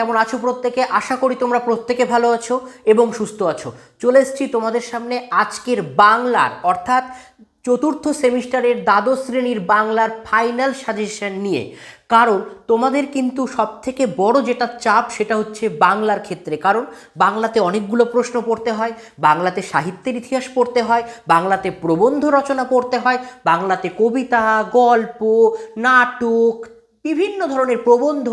কেমন আছো প্রত্যেকে? আশা করি তোমরা প্রত্যেকে ভালো আছো এবং সুস্থ আছো। চলে এসেছি তোমাদের সামনে আজকের বাংলার, অর্থাৎ চতুর্থ সেমিস্টারের দ্বাদশ শ্রেণির বাংলার ফাইনাল সাজেশন নিয়ে। কারণ তোমাদের কিন্তু সবথেকে বড় যেটা চাপ সেটা হচ্ছে বাংলার ক্ষেত্রে। কারণ বাংলাতে অনেকগুলো প্রশ্ন পড়তে হয়, বাংলাতে সাহিত্যের ইতিহাস পড়তে হয়, বাংলাতে প্রবন্ধ রচনা পড়তে হয়, বাংলাতে কবিতা, গল্প, নাটক বিভিন্ন ধরনের প্রবন্ধ,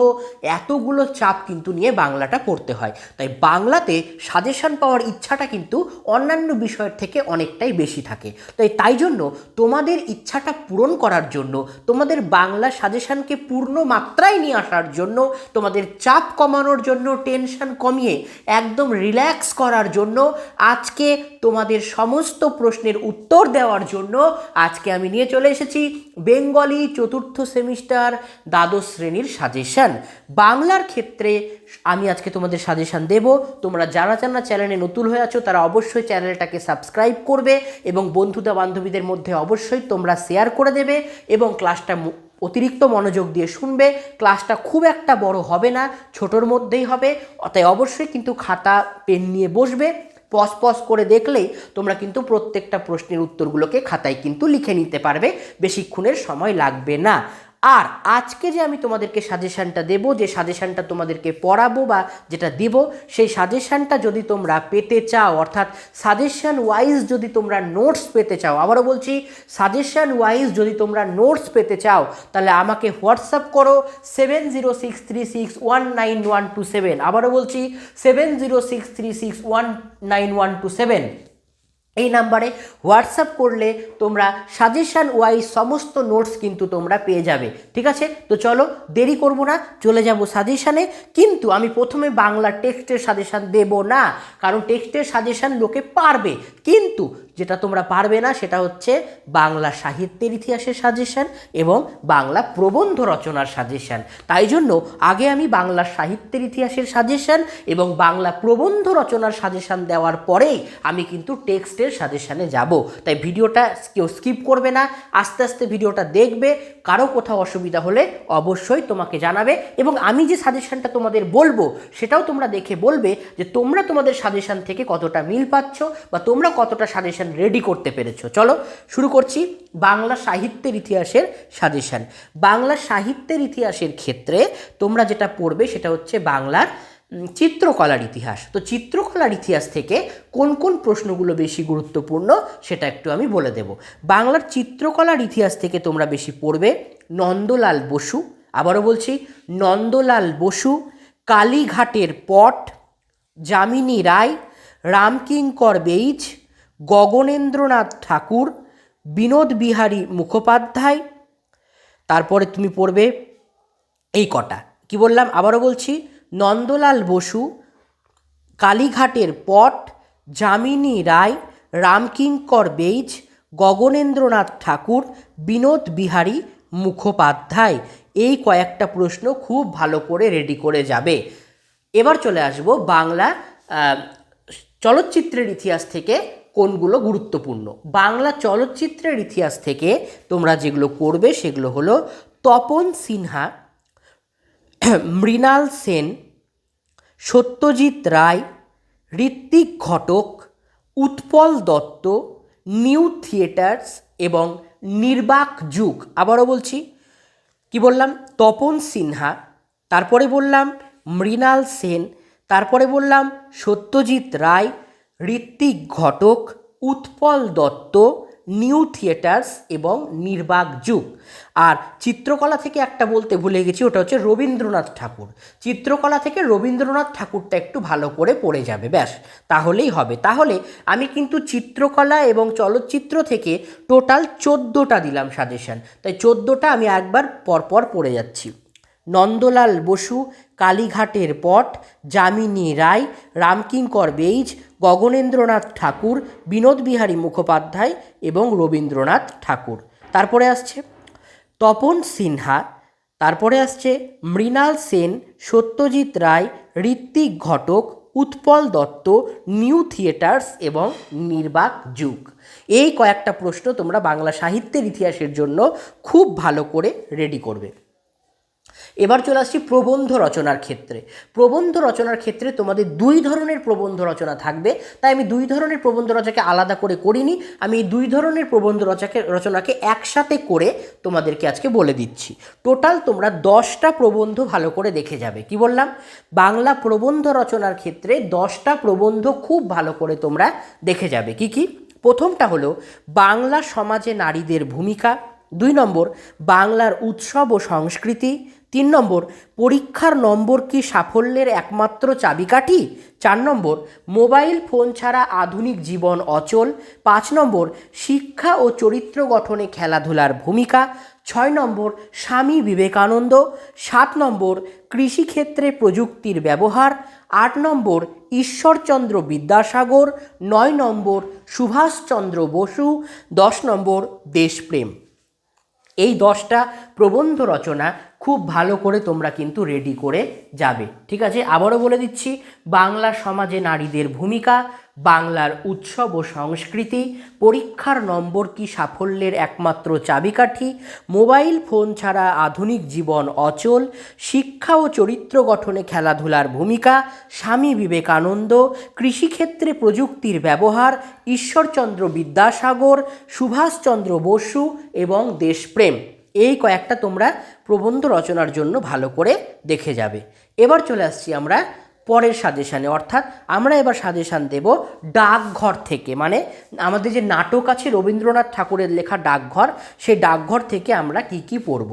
এতগুলো চাপ কিন্তু নিয়ে বাংলাটা পড়তে হয়। তাই বাংলাতে সাজেশন পাওয়ার ইচ্ছাটা কিন্তু অন্যান্য বিষয়ের থেকে অনেকটাই বেশি থাকে। তাই তাই জন্য তোমাদের ইচ্ছাটা পূরণ করার জন্য, তোমাদের বাংলা সাজেশনকে পূর্ণ মাত্রায় নিয়ে আসার জন্য, তোমাদের চাপ কমানোর জন্য, টেনশন কমিয়ে একদম রিল্যাক্স করার জন্য, আজকে তোমাদের সমস্ত প্রশ্নের উত্তর দেওয়ার জন্য আজকে আমি নিয়ে চলে এসেছি। বেঙ্গলি চতুর্থ সেমিস্টার দ্বাদশ শ্রেণির সাজেশন বাংলার ক্ষেত্রে আমি আজকে তোমাদের সাজেশান দেব। তোমরা যারা যারা চ্যানেলে নতুন হয়ে আছো, তারা অবশ্যই চ্যানেলটাকে সাবস্ক্রাইব করবে এবং বন্ধুতা বান্ধবীদের মধ্যে অবশ্যই তোমরা শেয়ার করে দেবে এবং ক্লাসটা অতিরিক্ত মনোযোগ দিয়ে শুনবে। ক্লাসটা খুব একটা বড় হবে না, ছোটোর মধ্যেই হবে। তাই অবশ্যই কিন্তু খাতা পেন নিয়ে বসবে। পজ পজ করে দেখলেই তোমরা কিন্তু প্রত্যেকটা প্রশ্নের উত্তরগুলোকে খাতায় কিন্তু লিখে নিতে পারবে। বেশিক্ষণের সময় লাগবে না। আর আজকে যে আমি তোমাদেরকে সাজেশানটা দেব, যে সাজেশানটা তোমাদেরকে পড়াবো বা যেটা দেব, সেই সাজেশানটা যদি তোমরা পেতে চাও, অর্থাৎ সাজেশান ওয়াইজ যদি তোমরা নোটস পেতে চাও, আবারও বলছি, সাজেশান ওয়াইজ যদি তোমরা নোটস পেতে চাও, তাহলে আমাকে হোয়াটসঅ্যাপ করো, seven zero six three six one nine one two seven. আবারও বলছি, seven zero six three six one nine one two seven. এই নাম্বারে হোয়াটসঅ্যাপ করলে তোমরা সাজেশান ওয়াইজ সমস্ত নোটস কিন্তু তোমরা পেয়ে যাবে, ঠিক আছে? তো চলো, দেরি করব না, চলে যাব সাজেশানে। কিন্তু আমি প্রথমে বাংলা টেক্সটের সাজেশান দেব না, কারণ টেক্সটের সাজেশান লোকে পারবে। কিন্তু যেটা তোমরা পারবে না, সেটা হচ্ছে বাংলা সাহিত্যের ইতিহাসের সাজেশান এবং বাংলা প্রবন্ধ রচনার সাজেশান তাই জন্য আগে আমি বাংলা সাহিত্যের ইতিহাসের সাজেশান এবং বাংলা প্রবন্ধ রচনার সাজেশান দেওয়ার পরেই আমি কিন্তু টেক্সটের সাজেশানে যাব। তাই ভিডিওটা কেউ স্কিপ করবে না, আস্তে আস্তে ভিডিওটা দেখবে, কারও কোথাও অসুবিধা হলে অবশ্যই তোমাকে জানাবে এবং আমি যে সাজেশানটা তোমাদের বলব, সেটাও তোমরা দেখে বলবে যে তোমরা তোমাদের সাজেশান থেকে কতটা মিল পাচ্ছ বা তোমরা কতটা সাজেশান রেডি করতে পেরেছ। চলো শুরু করছি বাংলা সাহিত্যের ইতিহাসের সাজেশান বাংলা সাহিত্যের ইতিহাসের ক্ষেত্রে তোমরা যেটা পড়বে সেটা হচ্ছে বাংলার চিত্রকলার ইতিহাস। তো চিত্রকলার ইতিহাস থেকে কোন কোন প্রশ্নগুলো বেশি গুরুত্বপূর্ণ সেটা একটু আমি বলে দেব। বাংলার চিত্রকলার ইতিহাস থেকে তোমরা বেশি পড়বে নন্দলাল বসু। আবারও বলছি, নন্দলাল বসু, কালীঘাটের পট, যামিনী রায়, রামকিঙ্কর বেইজ গগনেন্দ্রনাথ ঠাকুর, বিনোদ বিহারী মুখোপাধ্যায়। তারপরে তুমি পড়বে এই কটা। কি বললাম? আবারও বলছি, নন্দলাল বসু, কালীঘাটের পট, যামিনী রায়, রামকিঙ্কর বেইজ, গগনেন্দ্রনাথ ঠাকুর, বিনোদ বিহারী মুখোপাধ্যায়। এই কয়েকটা প্রশ্ন খুব ভালো করে রেডি করে যাবে। এবার চলে আসব বাংলা চলচ্চিত্রের ইতিহাস থেকে কোনগুলো গুরুত্বপূর্ণ? বাংলা চলচ্চিত্রের ইতিহাস থেকে তোমরা যেগুলো করবে সেগুলো হলো তপন সিনহা, মৃণাল সেন, সত্যজিৎ রায় ঋত্বিক ঘটক, উৎপল দত্ত, নিউ থিয়েটার্স এবং নির্বাক যুগ। আবারও বলছি, কি বললাম? তপন সিনহা, তারপরে বললাম মৃণাল সেন, তারপরে বললাম সত্যজিৎ রায় ঋত্বিক ঘটক, উৎপল দত্ত, নিউ থিয়েটার্স এবং নির্বাক যুগ। আর চিত্রকলা থেকে একটা বলতে ভুলে গেছি, ওটা হচ্ছে রবীন্দ্রনাথ ঠাকুর। চিত্রকলা থেকে রবীন্দ্রনাথ ঠাকুরটা একটু ভালো করে পড়ে যাবে, ব্যাস, তাহলেই হবে। তাহলে আমি কিন্তু চিত্রকলা এবং চলচ্চিত্র থেকে টোটাল চোদ্দোটা দিলাম সাজেশন। তাই চোদ্দোটা আমি একবার পরপর পড়ে যাচ্ছি। নন্দলাল বসু, কালীঘাটের পট, যামিনী রায়, রামকিঙ্কর বেইজ গগনেন্দ্রনাথ ঠাকুর, বিনোদ বিহারী মুখোপাধ্যায় এবং রবীন্দ্রনাথ ঠাকুর। তারপরে আসছে তপন সিনহা, তারপরে আসছে মৃণাল সেন, সত্যজিৎ রায়, ঋত্বিক ঘটক, উৎপল দত্ত, নিউ থিয়েটার্স এবং নির্বাক যুগ। এই কয়েকটা প্রশ্ন তোমরা বাংলা সাহিত্যের ইতিহাসের জন্য খুব ভালো করে রেডি করবে। এবার চলে আসছি প্রবন্ধ রচনার ক্ষেত্রে। প্রবন্ধ রচনার ক্ষেত্রে তোমাদের দুই ধরনের প্রবন্ধ রচনা থাকবে। তাই আমি দুই ধরনের প্রবন্ধ রচনাকে আলাদা করে করিনি। আমি দুই ধরনের প্রবন্ধ রচনাকে রচনাকে একসাথে করে তোমাদেরকে আজকে বলে দিচ্ছি। টোটাল তোমরা দশটা প্রবন্ধ ভালো করে দেখে যাবে। কি বললাম? বাংলা প্রবন্ধ রচনার ক্ষেত্রে দশটা প্রবন্ধ খুব ভালো করে তোমরা দেখে যাবে। কি কি? প্রথমটা হলো, বাংলা সমাজে নারীদের ভূমিকা। দুই নম্বর, বাংলার উৎসব ও সংস্কৃতি। তিন নম্বর, পরীক্ষার নম্বর কি সাফল্যের একমাত্র চাবিকাঠি? চার নম্বর, মোবাইল ফোন ছাড়া আধুনিক জীবন অচল? পাঁচ নম্বর, শিক্ষা ও চরিত্র গঠনে খেলাধুলার ভূমিকা? ছয় নম্বর, স্বামী বিবেকানন্দ? সাত নম্বর, কৃষিক্ষেত্রে প্রযুক্তির ব্যবহার? আট নম্বর, ঈশ্বরচন্দ্র বিদ্যাসাগর? নয় নম্বর, সুভাষচন্দ্র বসু? দশ নম্বর, দেশপ্রেম। এই দশটা প্রবন্ধ রচনা খুব ভালো করে তোমরা কিন্তু রেডি করে যাবে। ঠিক আছে? আবারও বলে দিচ্ছি, বাংলা সমাজে নারীদের ভূমিকা, বাংলার উৎসব ও সংস্কৃতি, পরীক্ষার নম্বর কি সাফল্যের একমাত্র চাবিকাঠি, মোবাইল ফোন ছাড়া আধুনিক জীবন অচল, শিক্ষা ও চরিত্র গঠনে খেলাধুলার ভূমিকা, স্বামী বিবেকানন্দ, কৃষিক্ষেত্রে প্রযুক্তির ব্যবহার, ঈশ্বরচন্দ্র বিদ্যাসাগর, সুভাষচন্দ্র বসু এবং দেশপ্রেম। এই কয়েকটা তোমরা প্রবন্ধ রচনার জন্য ভালো করে দেখে যাবে। এবার চলে আসছি আমরা পরের সাজেশানে। অর্থাৎ আমরা এবার সাজেশান দেব ডাকঘর থেকে। মানে আমাদের যে নাটক আছে রবীন্দ্রনাথ ঠাকুরের লেখা ডাকঘর সেই ডাকঘর থেকে আমরা কি কি পড়ব?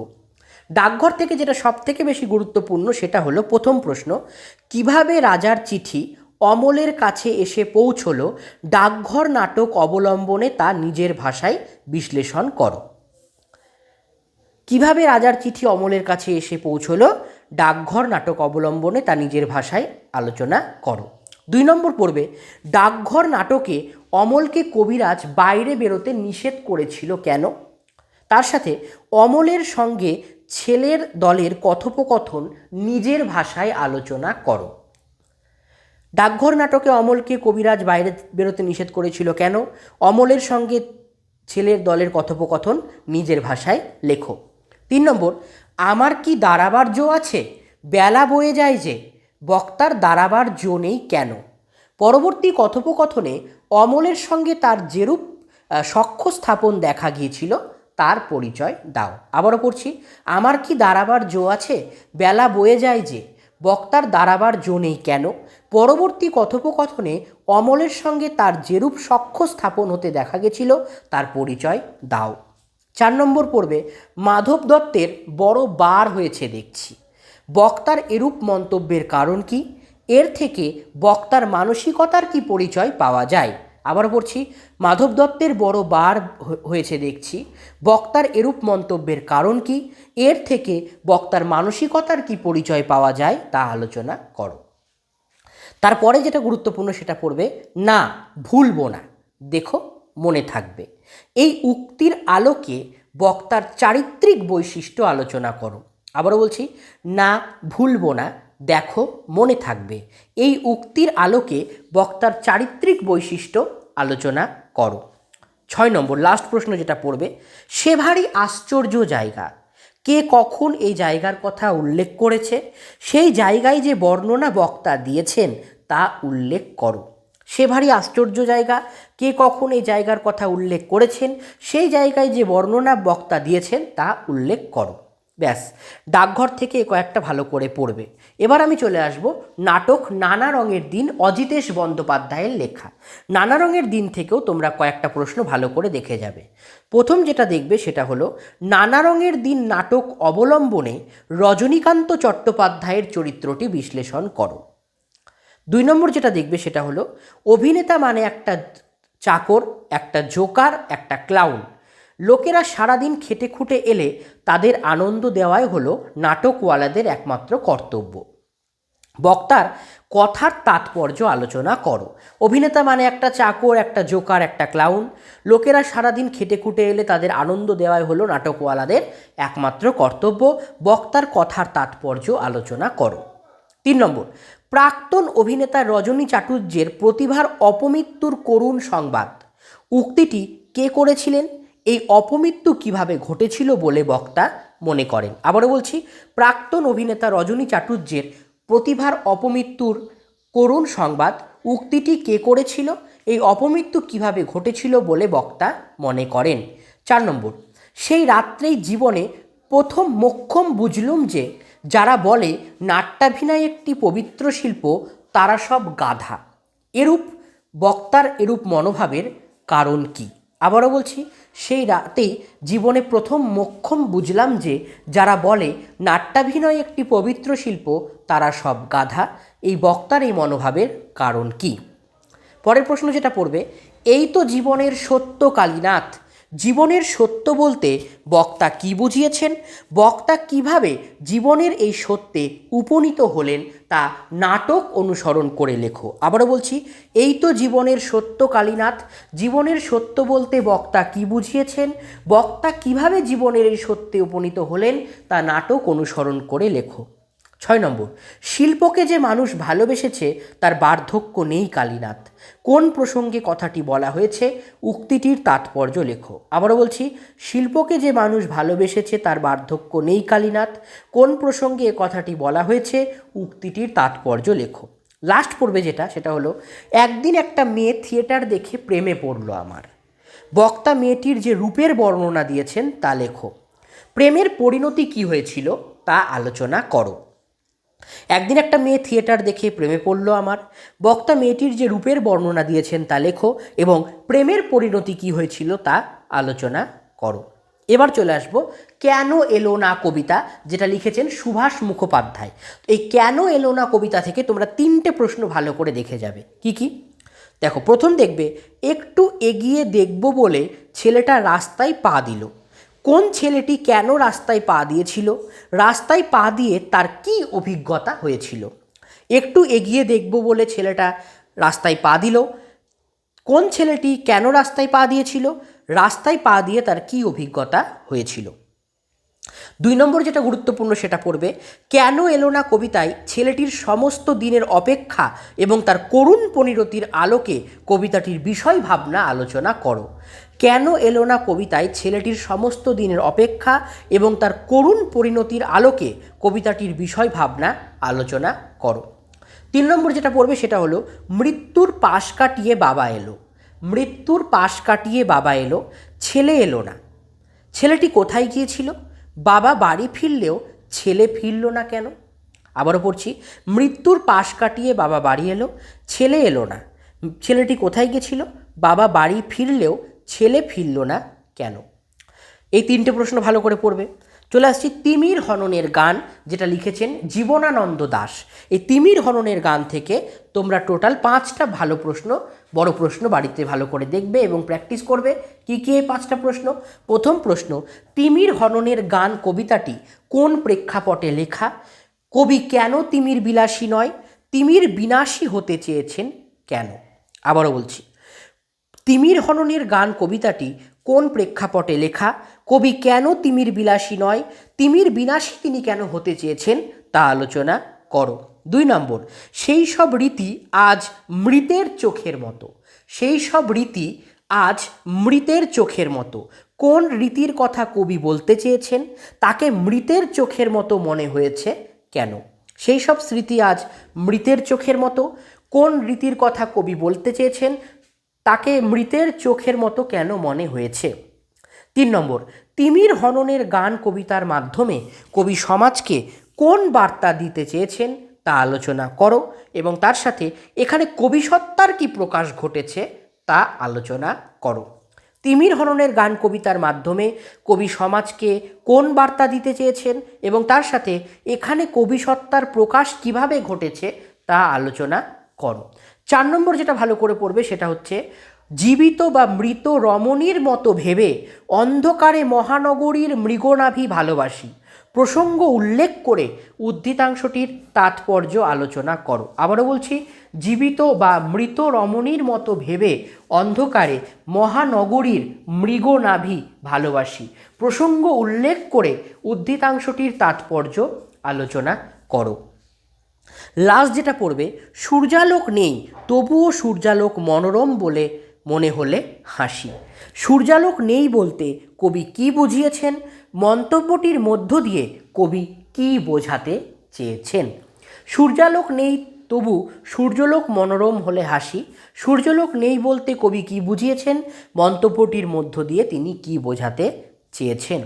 ডাকঘর থেকে যেটা সব থেকে বেশি গুরুত্বপূর্ণ সেটা হলো প্রথম প্রশ্ন, কীভাবে রাজার চিঠি অমলের কাছে এসে পৌঁছলো? ডাকঘর নাটক অবলম্বনে তা নিজের ভাষায় বিশ্লেষণ করো। কীভাবে রাজার চিঠি অমলের কাছে এসে পৌঁছলো? ডাকঘর নাটক অবলম্বনে তা নিজের ভাষায় আলোচনা করো। দুই নম্বর পড়বে ডাকঘর নাটকে অমলকে কবিরাজ বাইরে বেরোতে নিষেধ করেছিল কেন? তার সাথে, অমলের সঙ্গে ছেলের দলের কথোপকথন নিজের ভাষায় আলোচনা করো। ডাকঘর নাটকে অমলকে কবিরাজ বাইরে বেরোতে নিষেধ করেছিল কেন? অমলের সঙ্গে ছেলের দলের কথোপকথন নিজের ভাষায় লেখো। তিন নম্বর, আমার কি দাঁড়াবার জো আছে? বেলা বয়ে যায় যে, বক্তার দাঁড়াবার জো নেই কেন? পরবর্তী কথোপকথনে অমলের সঙ্গে তার যেরূপ সখ্য স্থাপন দেখা গিয়েছিল, তার পরিচয় দাও। আবারও পড়ছি, আমার কি দাঁড়াবার জো আছে? বেলা বয়ে যায় যে, বক্তার দাঁড়াবার জো নেই কেন? পরবর্তী কথোপকথনে অমলের সঙ্গে তার যেরূপ সখ্য স্থাপন হতে দেখা গেছিল, তার পরিচয় দাও। চার নম্বর পড়বে মাধব দত্তের বড় বার হয়েছে দেখছি। বক্তার এরূপ মন্তব্যের কারণ কি? এর থেকে বক্তার মানসিকতার কি পরিচয় পাওয়া যায়? আবার পড়ছি, মাধব দত্তের বড় বার হয়েছে দেখছি। বক্তার এরূপ মন্তব্যের কারণ কি? এর থেকে বক্তার মানসিকতার কি পরিচয় পাওয়া যায় তা আলোচনা করো। তারপরে যেটা গুরুত্বপূর্ণ সেটা পড়বে, না, ভুলবো না। দেখো, মনে থাকবে। এই উক্তির আলোকে বক্তার চারিত্রিক বৈশিষ্ট্য আলোচনা করো। আবারও বলছি, না ভুলবো না, দেখো, মনে থাকবে। এই উক্তির আলোকে বক্তার চারিত্রিক বৈশিষ্ট্য আলোচনা করো। ছয় নম্বর লাস্ট প্রশ্ন যেটা পড়বে, সে ভারী আশ্চর্য জায়গা। কে কখন এই জায়গার কথা উল্লেখ করেছে? সেই জায়গায় যে বর্ণনা বক্তা দিয়েছেন, তা উল্লেখ করো। সে ভারী আশ্চর্য জায়গা। কে কখন এই জায়গার কথা উল্লেখ করেছেন? সেই জায়গায় যে বর্ণনা বক্তা দিয়েছেন, তা উল্লেখ করো। ব্যাস, ডাকঘর থেকে কয়েকটা ভালো করে পড়বে। এবার আমি চলে আসব নাটক নানা রঙের দিন অজিতেশ বন্দ্যোপাধ্যায়ের লেখা। নানা রঙের দিন থেকেও তোমরা কয়েকটা প্রশ্ন ভালো করে দেখে যাবে। প্রথম যেটা দেখবে সেটা হলো, নানা রঙের দিন নাটক অবলম্বনে রজনীকান্ত চট্টোপাধ্যায়ের চরিত্রটি বিশ্লেষণ করো। দুই নম্বর যেটা দেখবে সেটা হলো, অভিনেতা মানে একটা চাকর, একটা জোকার, একটা ক্লাউন লোকেরা সারাদিন খেটে খুঁটে এলে তাদের আনন্দ দেওয়াই হলো নাটকওয়ালাদের একমাত্র কর্তব্য। বক্তার কথার তাৎপর্য আলোচনা করো। অভিনেতা মানে একটা চাকর, একটা জোকার, একটা ক্লাউন লোকেরা সারাদিন খেটে খুঁটে এলে তাদের আনন্দ দেওয়াই হলো নাটকওয়ালাদের একমাত্র কর্তব্য। বক্তার কথার তাৎপর্য আলোচনা করো। তিন নম্বর, প্রাক্তন অভিনেতা রজনী চাটুর্যের প্রতিভার অপমৃত্যুর করুণ সংবাদ। উক্তিটি কে করেছিলেন? এই অপমৃত্যু কীভাবে ঘটেছিল বলে বক্তা মনে করেন। আবারও বলছি, প্রাক্তন অভিনেতা রজনী চাটুর্যের প্রতিভার অপমৃত্যুর করুণ সংবাদ, উক্তিটি কে করেছিল? এই অপমৃত্যু কীভাবে ঘটেছিল বলে বক্তা মনে করেন। চার নম্বর, সেই রাত্রেই জীবনে প্রথম মোক্ষম বুঝলুম যে যারা বলে নাট্যাভিনয় একটি পবিত্র শিল্প, তারা সব গাধা। এরূপ, বক্তার এরূপ মনোভাবের কারণ কি? আবারও বলছি, সেই রাতেই জীবনে প্রথম মোক্ষম বুঝলাম যে যারা বলে নাট্যাভিনয় একটি পবিত্র শিল্প, তারা সব গাধা। এই বক্তার এই মনোভাবের কারণ কি? পরের প্রশ্ন যেটা পড়বে, এই তো জীবনের সত্য কালীনাথ জীবনের সত্য বলতে বক্তা কি বুঝিয়েছেন? বক্তা কীভাবে জীবনের এই সত্যে উপনীত হলেন তা নাটক অনুসরণ করে লেখো। আবারও বলছি, এই তো জীবনের সত্য কালীনাথ। জীবনের সত্য বলতে বক্তা কি বুঝিয়েছেন? বক্তা কীভাবে জীবনের এই সত্যে উপনীত হলেন তা নাটক অনুসরণ করে লেখো। ছয় নম্বর, শিল্পকে যে মানুষ ভালোবেসেছে তার বার্ধক্য নেই কালীনাথ। কোন প্রসঙ্গে কথাটি বলা হয়েছে? উক্তিটির তাৎপর্য লেখো। আবারও বলছি, শিল্পকে যে মানুষ ভালোবেসেছে তার বার্ধক্য নেই কালীনাথ। কোন প্রসঙ্গে কথাটি বলা হয়েছে? উক্তিটির তাৎপর্য লেখো। লাস্ট পড়বে যেটা, সেটা হলো, একদিন একটা মেয়ে থিয়েটার দেখে প্রেমে পড়ল আমার। বক্তা মেয়েটির যে রূপের বর্ণনা দিয়েছেন তা লেখো। প্রেমের পরিণতি কি হয়েছিল তা আলোচনা করো। একদিন একটা মেয়ে থিয়েটার দেখে প্রেমে পড়ল আমার। বক্তা মেয়েটির যে রূপের বর্ণনা দিয়েছেন তা লেখো এবং প্রেমের পরিণতি কি হয়েছিল তা আলোচনা করো। এবার চলে আসব কেন এলো না কবিতা, যেটা লিখেছেন সুভাষ মুখোপাধ্যায়। এই কেন এলো না কবিতা থেকে তোমরা তিনটে প্রশ্ন ভালো করে দেখে যাবে। কি কি? দেখো, প্রথম দেখবে, একটু এগিয়ে দেখব বলে ছেলেটা রাস্তায় পা দিল। কোন ছেলেটি কেন রাস্তায় পা দিয়েছিল? রাস্তায় পা দিয়ে তার কি অভিজ্ঞতা হয়েছিল? একটু এগিয়ে দেখব বলে ছেলেটা রাস্তায় পা দিল। কোন ছেলেটি কেন রাস্তায় পা দিয়েছিল? রাস্তায় পা দিয়ে তার কি অভিজ্ঞতা হয়েছিল? দুই নম্বর যেটা গুরুত্বপূর্ণ সেটা পড়বে, কেন এলো না কবিতায় ছেলেটির সমস্ত দিনের অপেক্ষা এবং তার করুণ পরিণতির আলোকে কবিতাটির বিষয় ভাবনা আলোচনা করো? কেন এলো না কবিতায় ছেলেটির সমস্ত দিনের অপেক্ষা এবং তার করুণ পরিণতির আলোকে কবিতাটির বিষয় ভাবনা আলোচনা করো। তিন নম্বর যেটা পড়বে সেটা হলো, মৃত্যুর পাশ কাটিয়ে বাবা এলো। মৃত্যুর পাশ কাটিয়ে বাবা এলো, ছেলে এলো না। ছেলেটি কোথায় গিয়েছিল? বাবা বাড়ি ফিরলেও ছেলে ফিরল না কেন? আবারও পড়ছি, মৃত্যুর পাশ কাটিয়ে বাবা বাড়ি এলো, ছেলে এলো না। ছেলেটি কোথায় গেছিল বাবা বাড়ি ফিরলেও ছেলে ফিরল না কেন? এই তিনটে প্রশ্ন ভালো করে পড়বে। চলে আসছি তিমির হননের গান, যেটা লিখেছেন জীবনানন্দ দাস। এই তিমির হননের গান থেকে তোমরা টোটাল পাঁচটা ভালো প্রশ্ন, বড় প্রশ্ন বাড়িতে ভালো করে দেখবে এবং প্র্যাকটিস করবে। কি কি এই পাঁচটা প্রশ্ন? প্রথম প্রশ্ন, তিমির হননের গান কবিতাটি কোন প্রেক্ষাপটে লেখা? কবি কেন তিমির বিলাসী নয়? তিমির বিনাশী হতে চেয়েছেন কেন? আবারও বলছি তিমির হননের গান কবিতাটি কোন প্রেক্ষাপটে লেখা? কবি কেন তিমির বিলাসী নয়? তিমির বিনাশী তিনি কেন হতে চেয়েছেন? তা আলোচনা করো। দুই নম্বর, সেই সব রীতি আজ মৃতের চোখের মতো। সেই সব রীতি আজ মৃতের চোখের মতো। কোন রীতির কথা কবি বলতে চেয়েছেন? তাকে মৃতের চোখের মতো মনে হয়েছে কেন? সেই সব স্মৃতি আজ মৃতের চোখের মতো। কোন রীতির কথা কবি বলতে চেয়েছেন? তাকে মৃতের চোখের মতো কেন মনে হয়েছে? তিন নম্বর, তিমির হননের গান কবিতার মাধ্যমে কবি সমাজকে কোন বার্তা দিতে চেয়েছেন তা আলোচনা করো এবং তার সাথে এখানে কবিসত্তার কি প্রকাশ ঘটেছে তা আলোচনা করো। তিমির হননের গান কবিতার মাধ্যমে কবি সমাজকে কোন বার্তা দিতে চেয়েছেন এবং তার সাথে এখানে কবিসত্তার প্রকাশ কীভাবে ঘটেছে তা আলোচনা করো। চার নম্বর যেটা ভালো করে পড়বে সেটা হচ্ছে, জীবিত বা মৃত রমণীর মতো ভেবে অন্ধকারে মহানগরীর মৃগনাভি ভালোবাসি। প্রসঙ্গ উল্লেখ করে উদ্ধৃতাংশটির তাৎপর্য আলোচনা করো। আবারও বলছি, জীবিত বা মৃত রমণীর মতো ভেবে অন্ধকারে মহানগরীর মৃগনাভি ভালোবাসি। প্রসঙ্গ উল্লেখ করে উদ্ধৃতাংশটির তাৎপর্য আলোচনা করো। লাস্ট যেটা পড়বে, সূর্যালোক নেই, তবুও সূর্যালোক মনোরম বলে মনে হলে হাসি। সূর্যালোক নেই বলতে কবি কি বুঝিয়েছেন? মন্তব্যটির মধ্য দিয়ে কবি কী বোঝাতে চেয়েছেন? সূর্যালোক নেই, তবু সূর্যলোক মনোরম হলে হাসি। সূর্যলোক নেই বলতে কবি কি বুঝিয়েছেন? মন্তব্যটির মধ্য দিয়ে তিনি কি বোঝাতে চেয়েছেন?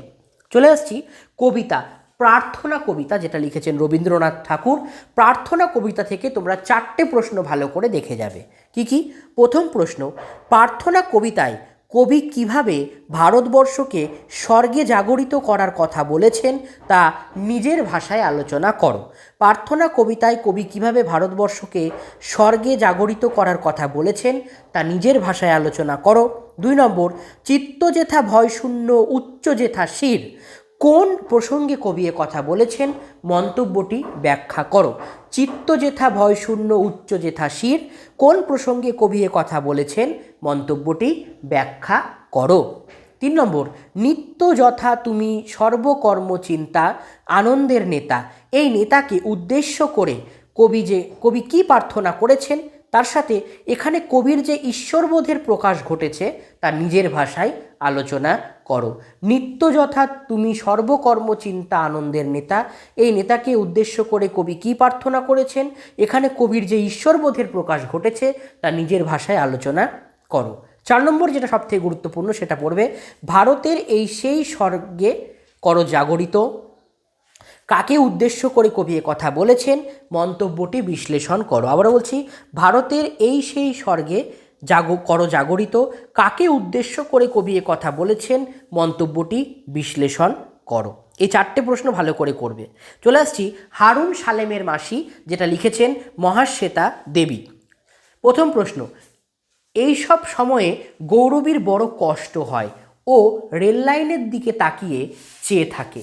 চলে আসছি কবিতা প্রার্থনা কবিতা যেটা লিখেছেন রবীন্দ্রনাথ ঠাকুর, প্রার্থনা কবিতা থেকে তোমরা চারটে প্রশ্ন ভালো করে দেখে যাবে। কি কি? প্রথম প্রশ্ন, প্রার্থনা কবিতায় কবি কীভাবে ভারতবর্ষকে স্বর্গে জাগরিত করার কথা বলেছেন তা নিজের ভাষায় আলোচনা করো। প্রার্থনা কবিতায় কবি কীভাবে ভারতবর্ষকে স্বর্গে জাগরিত করার কথা বলেছেন তা নিজের ভাষায় আলোচনা করো। দুই নম্বর চিত্ত যেথা ভয়শূন্য উচ্চ যেথা শির। কোন প্রসঙ্গে কবি এ কথা বলেছেন? মন্তব্যটি ব্যাখ্যা করো। চিত্ত যেথা ভয়শূন্য উচ্চ যেথা শির। কোন প্রসঙ্গে কবি এ কথা বলেছেন? মন্তব্যটি ব্যাখ্যা করো। তিন নম্বর, নিত্য যথা তুমি সর্বকর্ম চিন্তা, আনন্দের নেতা। এই নেতাকে উদ্দেশ্য করে কবি যে, কবি কি প্রার্থনা করেছেন? তার সাথে এখানে কবির যে ঈশ্বরবোধের প্রকাশ ঘটেছে, তা নিজের ভাষায় আলোচনা করো। নিত্য যথা তুমি সর্বকর্ম চিন্তা আনন্দের নেতা। এই নেতাকে উদ্দেশ্য করে কবি কি প্রার্থনা করেছেন? এখানে কবির যে ঈশ্বরবোধের প্রকাশ ঘটেছে, তা নিজের ভাষায় আলোচনা করো। চার নম্বর যেটা সবথেকে গুরুত্বপূর্ণ সেটা পড়বে, ভারতের এই সেই স্বর্গে করো জাগরিত কাকে উদ্দেশ্য করে কবি কথা বলেছেন? মন্তব্যটি বিশ্লেষণ করো। আবারও বলছি, ভারতের এই সেই স্বর্গে জাগ, কর জাগরিত, কাকে উদ্দেশ্য করে কবি কথা বলেছেন? মন্তব্যটি বিশ্লেষণ করো। এই চারটে প্রশ্ন ভালো করে করবে। চলে আসছি হারুন সালেমের মাসি, যেটা লিখেছেন মহাশ্বেতা দেবী। প্রথম প্রশ্ন, এই সব সময়ে গৌরবীর বড় কষ্ট হয় ও রেললাইনের দিকে তাকিয়ে চেয়ে থাকে।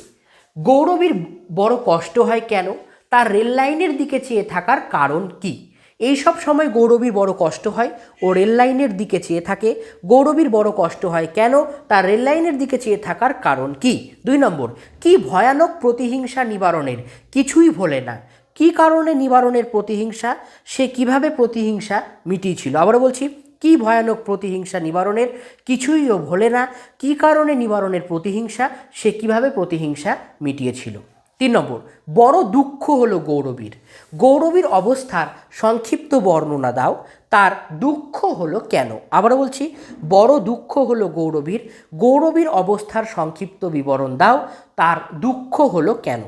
গৌরবীর বড় কষ্ট হয় কেন? তার রেল লাইনের দিকে চেয়ে থাকার কারণ কি? এই সব সময় গৌরবীর বড় কষ্ট হয় ও রেল লাইনের দিকে চেয়ে থাকে। গৌরবীর বড় কষ্ট হয় কেন? তার রেল লাইনের দিকে চেয়ে থাকার কারণ কি? দুই নম্বর, কি ভয়ানক প্রতিহিংসা নিবারণের? কিছুই ভোলে না। কি কারণে নিবারণের প্রতিহিংসা? সে কীভাবে প্রতিহিংসা মিটিয়েছিল? আবার বলছি কি ভয়ানক প্রতিহিংসা নিবারণের? কিছুই ও ভোলে না। কি কারণে নিবারণের প্রতিহিংসা? সে কীভাবে প্রতিহিংসা মিটিয়েছিল? তিন নম্বর, বড় দুঃখ হলো গৌরবীর। গৌরবীর অবস্থার সংক্ষিপ্ত বর্ণনা দাও। তার দুঃখ হলো কেন? আবারও বলছি, বড় দুঃখ হলো গৌরবীর। গৌরবীর অবস্থার সংক্ষিপ্ত বিবরণ দাও। তার দুঃখ হলো কেন?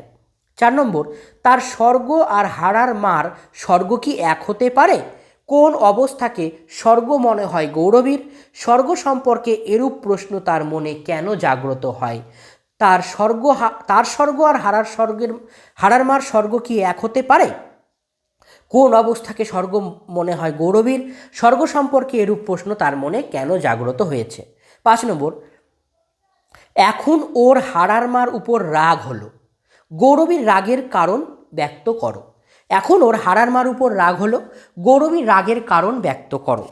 চার নম্বর, তার স্বর্গ আর হারার মার স্বর্গ কি এক হতে পারে? কোন অবস্থাকে স্বর্গ মনে হয় গৌরবীর? স্বর্গ সম্পর্কে এরূপ প্রশ্ন তার মনে কেন জাগ্রত হয়? তার স্বর্গ তার স্বর্গ আর হারার স্বর্গের, হারার মার স্বর্গ কি এক হতে পারে? কোন অবস্থাকে স্বর্গ মনে হয় গৌরবীর? স্বর্গ সম্পর্কে এরূপ প্রশ্ন তার মনে কেন জাগ্রত হয়েছে? পাঁচ নম্বর। এখন ওর হারার মার উপর রাগ হলো। গৌরবীর রাগের কারণ ব্যক্ত করো। এখন ওর হারার মার উপর রাগ হলো গৌরবীর রাগের কারণ ব্যক্ত করো।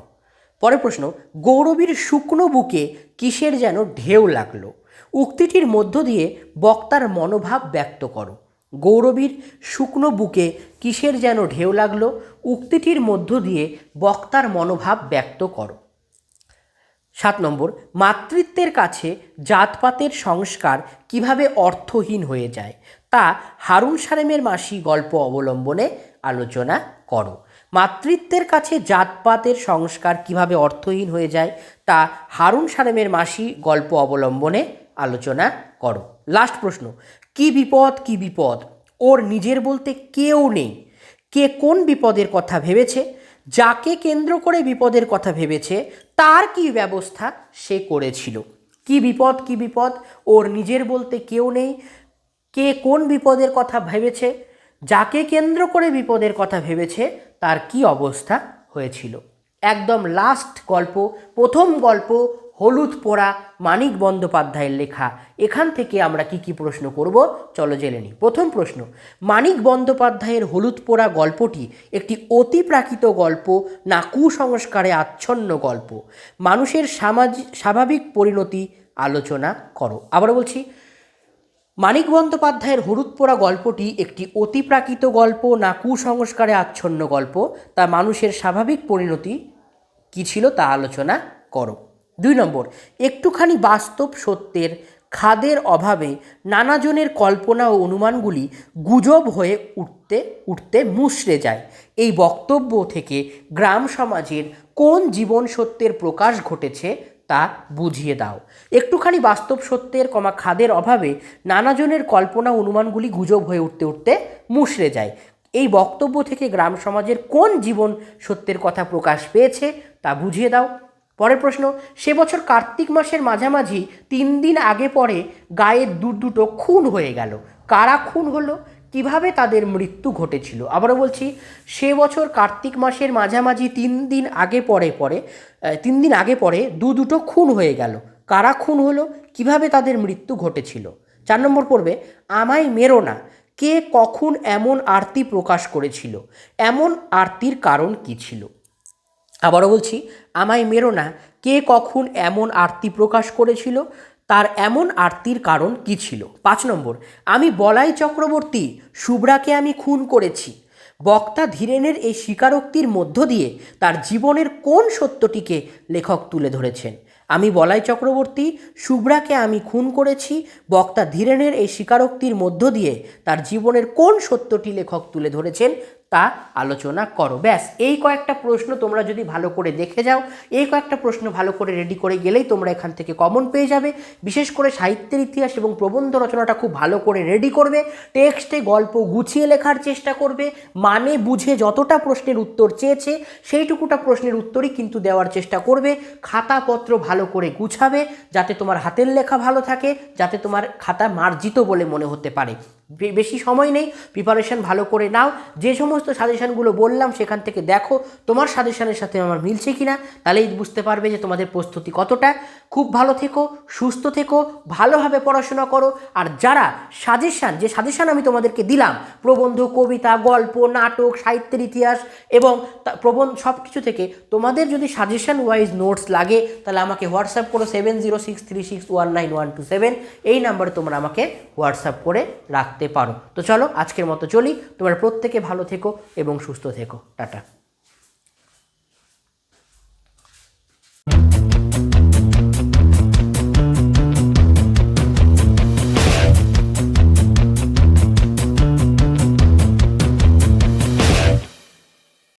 পরের প্রশ্ন, গৌরবীর শুকনো বুকে কিসের যেন ঢেউ লাগল? উক্তিটির মধ্য দিয়ে বক্তার মনোভাব ব্যক্ত করো। গৌরবীর শুকনো বুকে কিসের যেন ঢেউ লাগল? উক্তিটির মধ্য দিয়ে বক্তার মনোভাব ব্যক্ত করো। সাত নম্বর, মাতৃত্বের কাছে জাতপাতের সংস্কার কীভাবে অর্থহীন হয়ে যায়? তা হারুন সারেমের মাসি গল্প অবলম্বনে আলোচনা করো। মাতৃত্বের কাছে জাতপাতের সংস্কার কীভাবে অর্থহীন হয়ে যায় তা হারুন সারেমের মাসি গল্প অবলম্বনে আলোচনা করো। লাস্ট প্রশ্ন, কি বিপদ কি বিপদ? ওর নিজের বলতে কেউ নেই। কে কোন বিপদের কথা ভেবেছে? যাকে কেন্দ্র করে বিপদের কথা ভেবেছে, তার কি ব্যবস্থা সে করেছিল? কি বিপদ কি বিপদ? ওর নিজের বলতে কেউ নেই। কে কোন বিপদের কথা ভেবেছে, যাকে কেন্দ্র করে বিপদের কথা ভেবেছে, তার কি অবস্থা হয়েছিল। একদম লাস্ট গল্প, প্রথম গল্প, হলুদ পোড়া মানিক বন্দ্যোপাধ্যায়ের লেখা। এখান থেকে আমরা কি কি প্রশ্ন করব, চলো জেনে নিই। প্রথম প্রশ্ন, মানিক বন্দ্যোপাধ্যায়ের হলুদ পোড়া গল্পটি একটি অতিপ্রাকৃত গল্প না কুসংস্কারে আচ্ছন্ন গল্প? মানুষের সামাজিক স্বাভাবিক পরিণতি আলোচনা করো। আবার বলছি মানিক বন্দ্যোপাধ্যায়ের হলুদ পোড়া গল্পটি একটি অতিপ্রাকৃত গল্প না কুসংস্কারে আচ্ছন্ন গল্প? তা মানুষের স্বাভাবিক পরিণতি কী ছিল তা আলোচনা করো। দুই নম্বর, একটুখানি বাস্তব সত্যের খাদের অভাবে নানাজনের কল্পনা ও অনুমানগুলি গুজব হয়ে উঠতে উঠতে মুষড়ে যায়। এই বক্তব্য থেকে গ্রাম সমাজের কোন জীবন সত্যের প্রকাশ ঘটেছে তা বুঝিয়ে দাও। একটুখানি বাস্তব সত্যের কমা খাদের অভাবে নানাজনের কল্পনা অনুমানগুলি গুজব হয়ে উঠতে উঠতে মুষড়ে যায়। এই বক্তব্য থেকে গ্রাম সমাজের কোন জীবন সত্যের কথা প্রকাশ পেয়েছে তা বুঝিয়ে দাও। পরের প্রশ্ন, সে বছর কার্তিক মাসের মাঝামাঝি তিন দিন আগে পরে গায়ের দু দুটো খুন হয়ে গেল। কারা খুন হলো? কীভাবে তাদের মৃত্যু ঘটেছিল? আবারও বলছি, সে বছর কার্তিক মাসের মাঝামাঝি তিন দিন আগে পরে পরে তিন দিন আগে পরে দু দুটো খুন হয়ে গেল। কারা খুন হলো? কীভাবে তাদের মৃত্যু ঘটেছিল? চার নম্বর পড়বে আমায় মেরো না। কে কখন এমন আরতি প্রকাশ করেছিল? এমন আরতির কারণ কী ছিল? আবারও বলছি, আমায় মেরো না। কে কখন এমন আরতি প্রকাশ করেছিল? তার এমন আরতির কারণ কী ছিল? পাঁচ নম্বর, আমি বলাই চক্রবর্তী, শুভ্রাকে আমি খুন করেছি। বক্তা ধীরেনের এই স্বীকারোক্তির মধ্য দিয়ে তার জীবনের কোন সত্যটিকে লেখক তুলে ধরেছেন? আমি বলাই চক্রবর্তী, শুভ্রাকে আমি খুন করেছি, বক্তা ধীরেনের এই স্বীকারোক্তির মধ্য দিয়ে তার জীবনের কোন সত্যটি লেখক তুলে ধরেছেন তা আলোচনা করো। ব্যাস, এই কয়েকটা প্রশ্ন তোমরা যদি ভালো করে দেখে যাও, এই কয়েকটা প্রশ্ন ভালো করে রেডি করে গেলেই তোমরা এখান থেকে কমন পেয়ে যাবে। বিশেষ করে সাহিত্যের ইতিহাস এবং প্রবন্ধ রচনাটা খুব ভালো করে রেডি করবে টেক্সটে গল্প গুছিয়ে লেখার চেষ্টা করবে মানে বুঝে যতটা প্রশ্নের উত্তর চেয়েছে, সেইটুকুটা প্রশ্নের উত্তরই কিন্তু দেওয়ার চেষ্টা করবে। খাতাপত্র ভালো করে গুছাবে, যাতে তোমার হাতের লেখা ভালো থাকে, যাতে তোমার খাতা মার্জিত বলে মনে হতে পারে। বেশি সময় নেই প্রিপারেশন ভালো করে নাও। যে সমস্ত সাজেশানগুলো বললাম সেখান থেকে দেখো, তোমার সাজেশানের সাথে আমার মিলছে কি কিনা, তাহলেই বুঝতে পারবে যে তোমাদের প্রস্তুতি কতটা। খুব ভালো থেকো, সুস্থ থেকো, ভালোভাবে পড়াশোনা করো, আর যারা সাজেশান যে সাজেশান আমি তোমাদেরকে দিলাম, প্রবন্ধ, কবিতা, গল্প, নাটক, সাহিত্যের ইতিহাস এবং প্রবন্ধ সব কিছু থেকে, তোমাদের যদি সাজেশন ওয়াইজ নোটস লাগে, তাহলে আমাকে হোয়াটসঅ্যাপ করো seven zero six three six one nine one two seven এই নাম্বারে তোমরা আমাকে হোয়াটসঅ্যাপ করে রাখতে পারো। তো চলো আজকের মতো চলি, তোমার প্রত্যেকে ভালো থেকো এবং সুস্থ থেকো। টাটা।